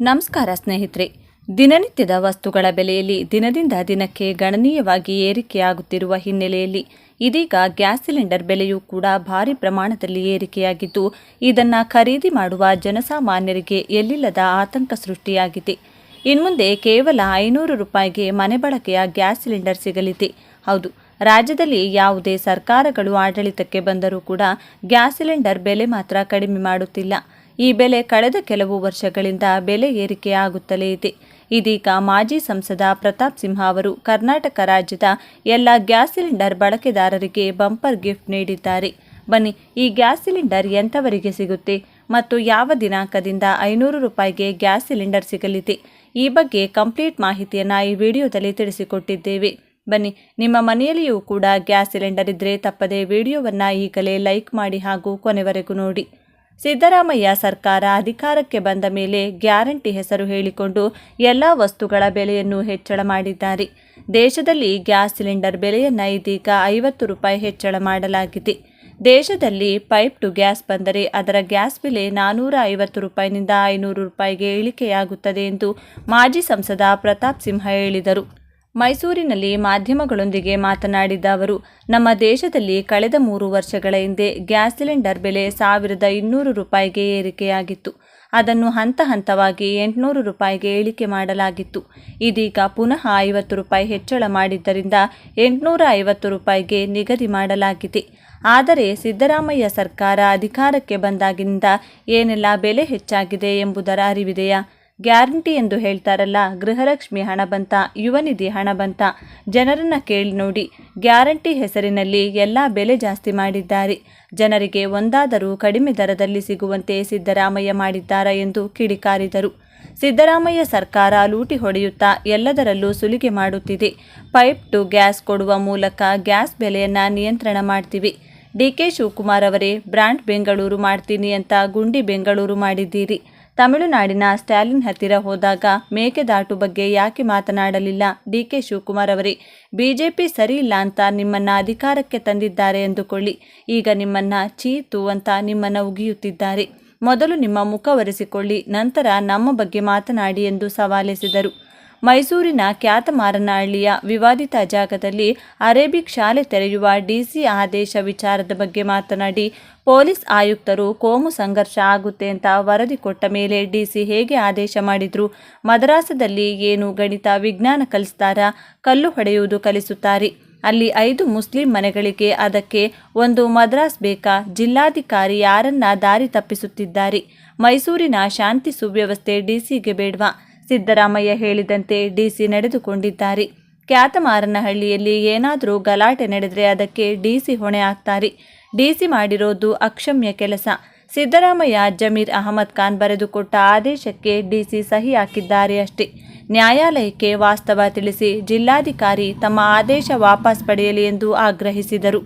ನಮಸ್ಕಾರ ಸ್ನೇಹಿತರೆ. ದಿನನಿತ್ಯದ ವಸ್ತುಗಳ ಬೆಲೆಯಲ್ಲಿ ದಿನದಿಂದ ದಿನಕ್ಕೆ ಗಣನೀಯವಾಗಿ ಏರಿಕೆಯಾಗುತ್ತಿರುವ ಹಿನ್ನೆಲೆಯಲ್ಲಿ ಇದೀಗ ಗ್ಯಾಸ್ ಸಿಲಿಂಡರ್ ಬೆಲೆಯೂ ಕೂಡ ಭಾರಿ ಪ್ರಮಾಣದಲ್ಲಿ ಏರಿಕೆಯಾಗಿದ್ದು, ಇದನ್ನು ಖರೀದಿ ಮಾಡುವ ಜನಸಾಮಾನ್ಯರಿಗೆ ಎಲ್ಲಿಲ್ಲದ ಆತಂಕ ಸೃಷ್ಟಿಯಾಗಿದೆ. ಇನ್ಮುಂದೆ ಕೇವಲ ಐನೂರು ರೂಪಾಯಿಗೆ ಮನೆ ಬಳಕೆಯ ಗ್ಯಾಸ್ ಸಿಲಿಂಡರ್ ಸಿಗಲಿದೆ. ಹೌದು, ರಾಜ್ಯದಲ್ಲಿ ಯಾವುದೇ ಸರ್ಕಾರಗಳು ಆಡಳಿತಕ್ಕೆ ಬಂದರೂ ಕೂಡ ಗ್ಯಾಸ್ ಸಿಲಿಂಡರ್ ಬೆಲೆ ಮಾತ್ರ ಕಡಿಮೆ ಮಾಡುತ್ತಿಲ್ಲ. ಈ ಬೆಲೆ ಕಳೆದ ಕೆಲವು ವರ್ಷಗಳಿಂದ ಬೆಲೆ ಏರಿಕೆಯಾಗುತ್ತಲೇ ಇದೆ. ಇದೀಗ ಮಾಜಿ ಸಂಸದ ಪ್ರತಾಪ್ ಸಿಂಹ ಅವರು ಕರ್ನಾಟಕ ರಾಜ್ಯದ ಎಲ್ಲ ಗ್ಯಾಸ್ ಸಿಲಿಂಡರ್ ಬಳಕೆದಾರರಿಗೆ ಬಂಪರ್ ಗಿಫ್ಟ್ ನೀಡಿದ್ದಾರೆ. ಬನ್ನಿ, ಈ ಗ್ಯಾಸ್ ಸಿಲಿಂಡರ್ ಎಂಥವರಿಗೆ ಸಿಗುತ್ತೆ ಮತ್ತು ಯಾವ ದಿನಾಂಕದಿಂದ ಐನೂರು ರೂಪಾಯಿಗೆ ಗ್ಯಾಸ್ ಸಿಲಿಂಡರ್ ಸಿಗಲಿದೆ? ಈ ಬಗ್ಗೆ ಕಂಪ್ಲೀಟ್ ಮಾಹಿತಿಯನ್ನು ಈ ವಿಡಿಯೋದಲ್ಲಿ ತಿಳಿಸಿಕೊಟ್ಟಿದ್ದೇವೆ. ಬನ್ನಿ, ನಿಮ್ಮ ಮನೆಯಲ್ಲಿಯೂ ಕೂಡ ಗ್ಯಾಸ್ ಸಿಲಿಂಡರ್ ಇದ್ದರೆ ತಪ್ಪದೆ ವಿಡಿಯೋವನ್ನು ಈಗಲೇ ಲೈಕ್ ಮಾಡಿ ಹಾಗೂ ಕೊನೆವರೆಗೂ ನೋಡಿ. ಸಿದ್ದರಾಮಯ್ಯ ಸರ್ಕಾರ ಅಧಿಕಾರಕ್ಕೆ ಬಂದ ಮೇಲೆ ಗ್ಯಾರಂಟಿ ಹೆಸರು ಹೇಳಿಕೊಂಡು ಎಲ್ಲ ವಸ್ತುಗಳ ಬೆಲೆಯನ್ನು ಹೆಚ್ಚಳ ಮಾಡಿದ್ದಾರೆ. ದೇಶದಲ್ಲಿ ಗ್ಯಾಸ್ ಸಿಲಿಂಡರ್ ಬೆಲೆಯನ್ನು ಇದೀಗ ಐವತ್ತು ರೂಪಾಯಿ ಹೆಚ್ಚಳ ಮಾಡಲಾಗಿದೆ. ದೇಶದಲ್ಲಿ ಪೈಪ್ ಟು ಗ್ಯಾಸ್ ಬಂದರೆ ಅದರ ಗ್ಯಾಸ್ ಬೆಲೆ ನಾನೂರ ಐವತ್ತು ರೂಪಾಯಿನಿಂದ ಐನೂರು ರೂಪಾಯಿಗೆ ಇಳಿಕೆಯಾಗುತ್ತದೆ ಎಂದು ಮಾಜಿ ಸಂಸದ ಪ್ರತಾಪ್ ಸಿಂಹ ಹೇಳಿದರು. ಮೈಸೂರಿನಲ್ಲಿ ಮಾಧ್ಯಮಗಳೊಂದಿಗೆ ಮಾತನಾಡಿದ ಅವರು, ನಮ್ಮ ದೇಶದಲ್ಲಿ ಕಳೆದ ಮೂರು ವರ್ಷಗಳ ಹಿಂದೆ ಗ್ಯಾಸ್ ಸಿಲಿಂಡರ್ ಬೆಲೆ ಸಾವಿರದ ಇನ್ನೂರು ರೂಪಾಯಿಗೆ ಏರಿಕೆಯಾಗಿತ್ತು. ಅದನ್ನು ಹಂತ ಹಂತವಾಗಿ ಎಂಟುನೂರು ರೂಪಾಯಿಗೆ ಇಳಿಕೆ ಮಾಡಲಾಗಿತ್ತು. ಇದೀಗ ಪುನಃ ಐವತ್ತು ರೂಪಾಯಿ ಹೆಚ್ಚಳ ಮಾಡಿದ್ದರಿಂದ ಎಂಟುನೂರ ಐವತ್ತು ರೂಪಾಯಿಗೆ ನಿಗದಿ ಮಾಡಲಾಗಿದೆ. ಆದರೆ ಸಿದ್ದರಾಮಯ್ಯ ಸರ್ಕಾರ ಅಧಿಕಾರಕ್ಕೆ ಬಂದಾಗಿನಿಂದ ಏನೆಲ್ಲ ಬೆಲೆ ಹೆಚ್ಚಾಗಿದೆ ಎಂಬುದರ ಅರಿವಿದೆಯಾ? ಗ್ಯಾರಂಟಿ ಎಂದು ಹೇಳ್ತಾರಲ್ಲ, ಗೃಹಲಕ್ಷ್ಮಿ ಹಣ ಬಂತ ಯುವನಿಧಿ ಹಣ ಬಂತ, ಜನರನ್ನು ಕೇಳಿ ನೋಡಿ, ಗ್ಯಾರಂಟಿ ಹೆಸರಿನಲ್ಲಿ ಎಲ್ಲ ಬೆಲೆ ಜಾಸ್ತಿ ಮಾಡಿದ್ದಾರೆ. ಜನರಿಗೆ ಒಂದಾದರೂ ಕಡಿಮೆ ದರದಲ್ಲಿ ಸಿಗುವಂತೆ ಸಿದ್ದರಾಮಯ್ಯ ಮಾಡಿದ್ದಾರೆ ಎಂದು ಕಿಡಿಕಾರಿದರು. ಸಿದ್ದರಾಮಯ್ಯ ಸರ್ಕಾರ ಲೂಟಿ ಹೊಡೆಯುತ್ತಾ ಎಲ್ಲದರಲ್ಲೂ ಸುಲಿಗೆ ಮಾಡುತ್ತಿದೆ. ಪೈಪ್ ಟು ಗ್ಯಾಸ್ ಕೊಡುವ ಮೂಲಕ ಗ್ಯಾಸ್ ಬೆಲೆಯನ್ನು ನಿಯಂತ್ರಣ ಮಾಡ್ತೀವಿ. ಡಿಕೆ ಶಿವಕುಮಾರ್ ಅವರೇ ಬ್ರ್ಯಾಂಡ್ ಬೆಂಗಳೂರು ಮಾಡ್ತೀನಿ ಅಂತ ಗುಂಡಿ ಬೆಂಗಳೂರು ಮಾಡಿದ್ದೀರಿ. ತಮಿಳುನಾಡಿನ ಸ್ಟ್ಯಾಲಿನ್ ಹತ್ತಿರ ಹೋದಾಗ ಮೇಕೆದಾಟು ಬಗ್ಗೆ ಯಾಕೆ ಮಾತನಾಡಲಿಲ್ಲ ಡಿಕೆ ಶಿವಕುಮಾರ್ ಅವರೇ? ಬಿಜೆಪಿ ಸರಿ ಇಲ್ಲ ಅಂತ ನಿಮ್ಮನ್ನ ಅಧಿಕಾರಕ್ಕೆ ತಂದಿದ್ದಾರೆ ಎಂದುಕೊಳ್ಳಿ. ಈಗ ನಿಮ್ಮನ್ನ ಚೀತು ಅಂತ ನಿಮ್ಮನ್ನ ಉಗಿಯುತ್ತಿದ್ದಾರೆ. ಮೊದಲು ನಿಮ್ಮ ಮುಖ ಒರೆಸಿಕೊಳ್ಳಿ, ನಂತರ ನಮ್ಮ ಬಗ್ಗೆ ಮಾತನಾಡಿ ಎಂದು ಸವಾಲೆಸೆದರು. ಮೈಸೂರಿನ ಖ್ಯಾತ ಮಾರನಹಳ್ಳಿಯ ವಿವಾದಿತ ಜಾಗದಲ್ಲಿ ಅರೇಬಿಕ್ ಶಾಲೆ ತೆರೆಯುವ ಡಿಸಿ ಆದೇಶ ವಿಚಾರದ ಬಗ್ಗೆ ಮಾತನಾಡಿ, ಪೊಲೀಸ್ ಆಯುಕ್ತರು ಕೋಮು ಸಂಘರ್ಷ ಆಗುತ್ತೆ ಅಂತ ವರದಿ ಕೊಟ್ಟ ಮೇಲೆ ಡಿಸಿ ಹೇಗೆ ಆದೇಶ ಮಾಡಿದ್ರು? ಮದ್ರಾಸದಲ್ಲಿ ಏನು ಗಣಿತ, ವಿಜ್ಞಾನ ಕಲಿಸ್ತಾರಾ? ಕಲ್ಲು ಹೊಡೆಯುವುದು ಕಲಿಸುತ್ತಾರೆ. ಅಲ್ಲಿ ಐದು ಮುಸ್ಲಿಂ ಮನೆಗಳಿಗೆ ಅದಕ್ಕೆ ಒಂದು ಮದ್ರಾಸ್ ಬೇಕಾ? ಜಿಲ್ಲಾಧಿಕಾರಿ ಯಾರನ್ನ ದಾರಿ ತಪ್ಪಿಸುತ್ತಿದ್ದಾರೆ? ಮೈಸೂರಿನ ಶಾಂತಿ ಸುವ್ಯವಸ್ಥೆ ಡಿಸಿಗೆ ಬೇಡವಾ? ಸಿದ್ದರಾಮಯ್ಯ ಹೇಳಿದಂತೆ ಡಿಸಿ ನಡೆದುಕೊಂಡಿದ್ದಾರೆ. ಖ್ಯಾತಮಾರನಹಳ್ಳಿಯಲ್ಲಿ ಏನಾದರೂ ಗಲಾಟೆ ನಡೆದರೆ ಅದಕ್ಕೆ ಡಿಸಿ ಹೊಣೆ ಹಾಕ್ತಾರೆ ಡಿಸಿ ಮಾಡಿರೋದು ಅಕ್ಷಮ್ಯ ಕೆಲಸ. ಸಿದ್ದರಾಮಯ್ಯ, ಜಮೀರ್ ಅಹಮದ್ ಖಾನ್ ಬರೆದುಕೊಟ್ಟ ಆದೇಶಕ್ಕೆ ಡಿಸಿ ಸಹಿ ಹಾಕಿದ್ದಾರೆ ಅಷ್ಟೇ. ನ್ಯಾಯಾಲಯಕ್ಕೆ ವಾಸ್ತವ ತಿಳಿಸಿ ಜಿಲ್ಲಾಧಿಕಾರಿ ತಮ್ಮ ಆದೇಶ ವಾಪಸ್ ಪಡೆಯಲಿ ಎಂದು ಆಗ್ರಹಿಸಿದರು.